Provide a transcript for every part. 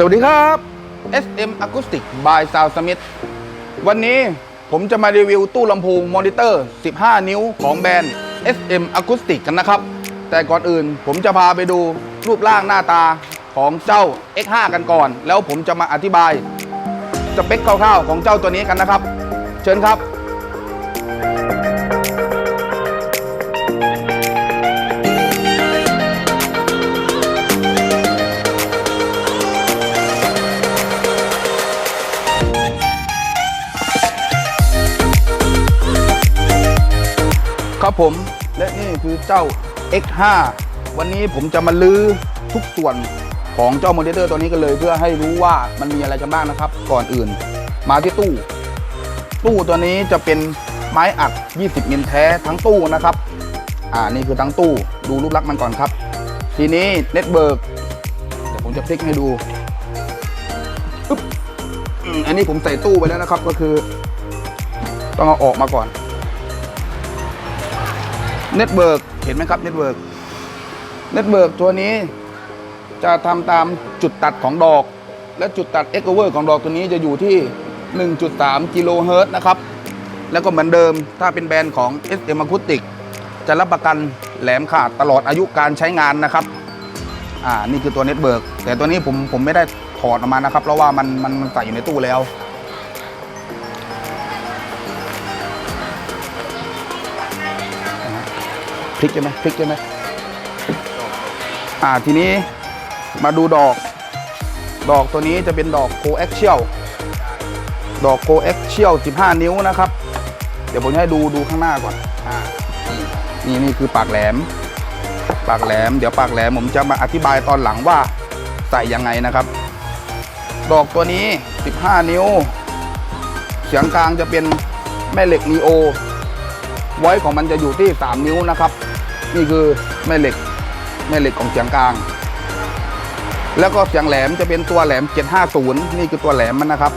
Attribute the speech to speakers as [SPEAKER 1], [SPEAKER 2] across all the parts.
[SPEAKER 1] สวัสดีครับ SM Acoustic by Sound Smith วันนี้ผมจะมารีวิวตู้ลำโพงมอนิเตอร์ 15 นิ้วของแบรนด์ SM Acoustic กันนะครับ แต่ก่อนอื่นผมจะพาไปดูรูปร่างหน้าตาของเจ้า X5 กันก่อน แล้วผมจะมาอธิบายสเปคคร่าวๆของเจ้าตัวนี้กันนะครับ เชิญครับ ครับผมและนี่คือเจ้า X5 วันนี้ผมจะมาลื้อทุกส่วนของเจ้ามอนิเตอร์ตัวนี้กันเลย เพื่อให้รู้ว่ามันมีอะไรกันบ้างนะครับ ก่อนอื่น มาที่ตู้ ตู้ตัวนี้จะเป็นไม้อัด 20มิลแท้ทั้งตู้นะครับ อ่านี่คือทั้งตู้ดูรูปลักษณ์มันก่อนครับ ทีนี้เน็ตเบิร์กเดี๋ยวผมจะพลิกให้ดูอึ๊บอันนี้ผมใส่ตู้ไปแล้วนะครับก็คือ ต้องเอาออกมาก่อน เน็ตเบิร์กเห็นไหมครับเน็ตเบิร์กเน็ตเบิร์กตัวนี้จะทำตามจุดตัดของดอก และจุดตัด e อ o v e r ของดอกตัวนี้จะอยู่ที่ 1.3 กิโลเฮิรตซ์นะครับ แล้วก็เหมือนเดิมถ้าเป็นแบรนด์ของ SM Acoustic จะรับประกันแหลมขาดตลอดอายุการใช้งานนะครับ อ่า นี่คือตัวเน็ตเบิร์กแต่ตัวนี้ผมผมไม่ได้ถอดออกมานะครับ เพราะว่ามันมันมันใส่อยู่ในตู้แล้ว พลิกใช่ไหมพลิกใช่ไหมอ่าทีนี้มาดูดอก ดอกตัวนี้จะเป็นดอกโคแอคเชียลดอกโคแอคเชียล15 นิ้วนะครับ เดี๋ยวผมให้ดูดูข้างหน้าก่อนอ่านี่นี่คือปากแหลม ปากแหลม เดี๋ยวปากแหลมผมจะมาอธิบายตอนหลังว่าใส่ยังไงนะครับ ดอกตัวนี้ 15 นิ้วเสียงกลางจะเป็นแม่เหล็กนีโอ ไว้ของมันจะอยู่ที่ 3 นิ้วนะครับ นี่คือแม่เหล็กแม่เหล็กของเสียงกลาง แล้วก็เสียงแหลมจะเป็นตัวแหลม 750 นี่คือตัวแหลมมันนะครับ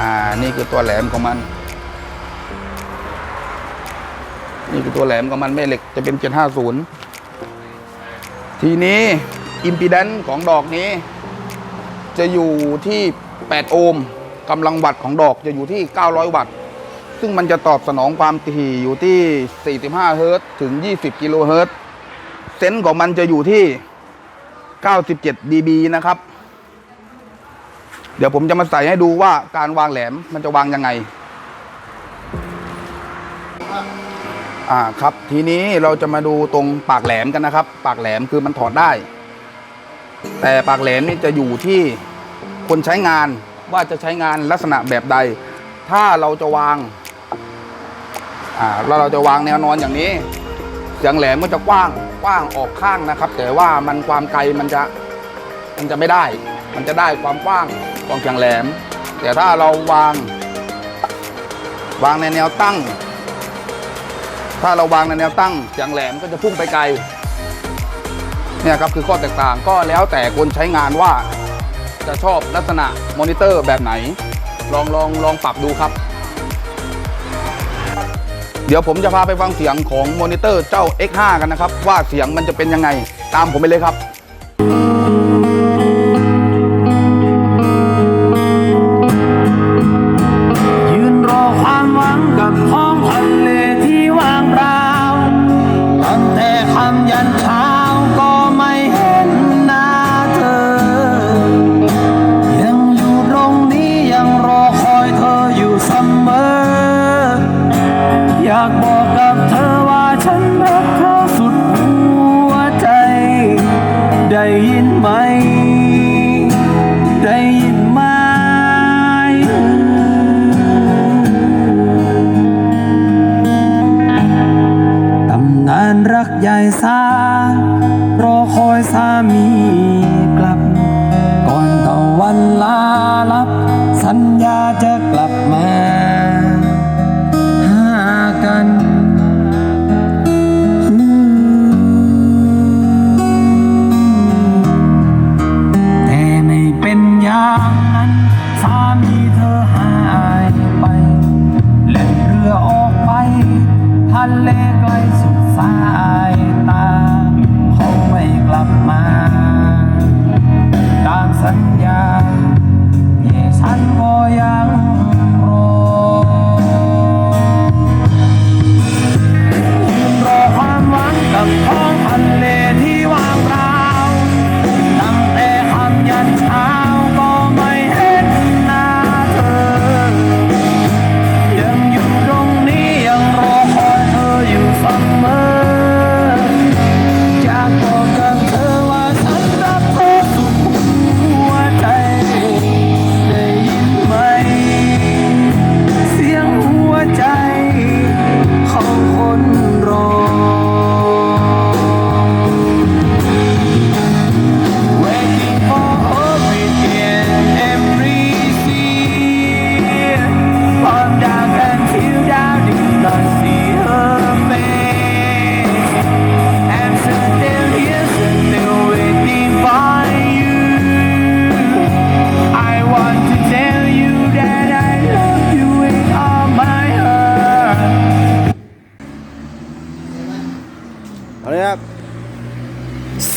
[SPEAKER 1] อ่า นี่คือตัวแหลมของมัน นี่คือตัวแหลมของมันแม่เหล็กจะเป็น 750 ทีนี้อิมพีแดนซ์ของดอกนี้ จะอยู่ที่ 8 โอห์มกำลังวัตต์ของดอกจะอยู่ที่ 900 วัตต์ ซึ่งมันจะตอบสนองความถี่อยู่ที่ 45 เฮิรตซ์ถึง 20 กิโลเฮิรตซ์เซนส์ของมันจะอยู่ที่ 97 dB นะครับ เดี๋ยวผมจะมาใส่ให้ดูว่าการวางแหลมมันจะวางยังไง อ่าครับ ทีนี้เราจะมาดูตรงปากแหลมกันนะครับ ปากแหลมคือมันถอดได้ แต่ปากแหลมนี่จะอยู่ที่คนใช้งานว่าจะใช้งานลักษณะแบบใด ถ้าเราจะวาง อ่าเราเราจะวางแนวนอนอย่างนี้เสียงแหลมมันจะกว้างกว้างออกข้างนะครับ แต่ว่ามันความไกลมันจะมันจะไม่ได้ มันจะได้ความกว้างของเสียงแหลม แต่ถ้าเราวาง วางในแนวตั้ง ถ้าเราวางในแนวตั้งเสียงแหลมก็จะพุ่งไปไกลเนี่ยครับคือข้อแตกต่างก็แล้วแต่คนใช้งานว่าจะชอบลักษณะมอนิเตอร์แบบไหน ลองลองลองปรับดูครับ เดี๋ยวผมจะพาไปฟังเสียงของมอนิเตอร์เจ้า X5 กันนะครับ ว่าเสียงมันจะเป็นยังไง ตามผมไปเลยครับา
[SPEAKER 2] รอคอยสามีกลับ ก่อนตะวันลาลับ สัญญาจะกลับมา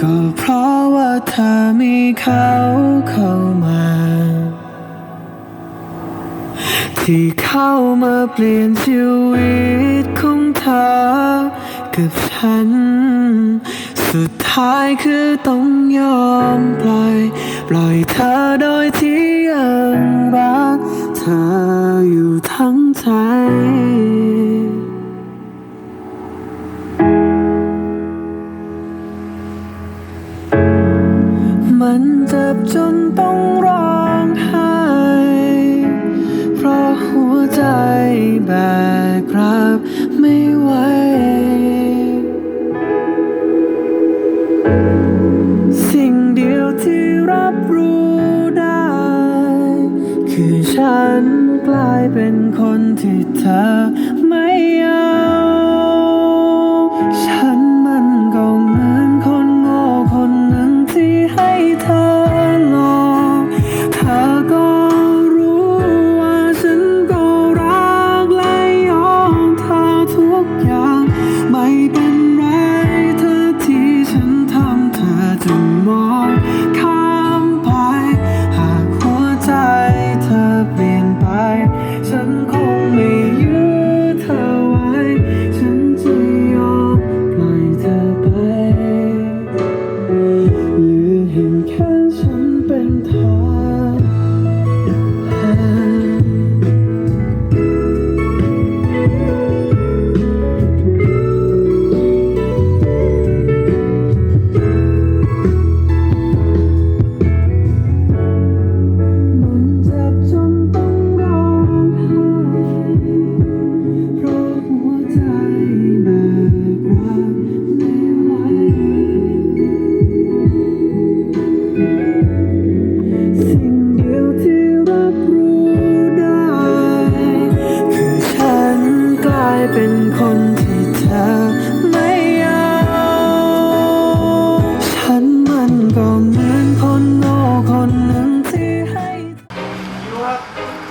[SPEAKER 2] ก็เพราะว่าเธอมีเขาเข้ามา ที่เข้ามาเปลี่ยนชีวิตของเธอกับฉัน สุดท้ายคือต้องยอมปล่อย ปล่อยเธอโดยที่ยังรัก เธออยู่ทั้งใจ มันเจ็บจนต้องร้องไห้ เพราะหัวใจแบบำเ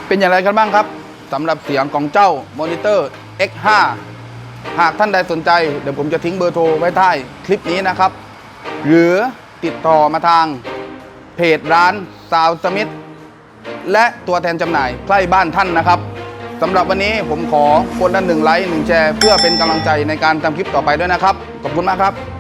[SPEAKER 2] เป็
[SPEAKER 1] นอย่างไรกันบ้างครับสำหรับเสียงของเจ้ามอนิเตอร์ X5 หากท่านใดสนใจเดี๋ยวผมจะทิ้งเบอร์โทรไว้ใต้คลิปนี้นะครับ หรือติดต่อมาทางเพจร้านซาวสมิธและตัวแทนจำหน่ายใกล้บ้านท่านนะครับสำหรับวันนี้ผมขอคนละหนึ่งไลค์หนึ่งแชร์ เพื่อเป็นกำลังใจในการทำคลิปต่อไปด้วยนะครับ ขอบคุณมากครับ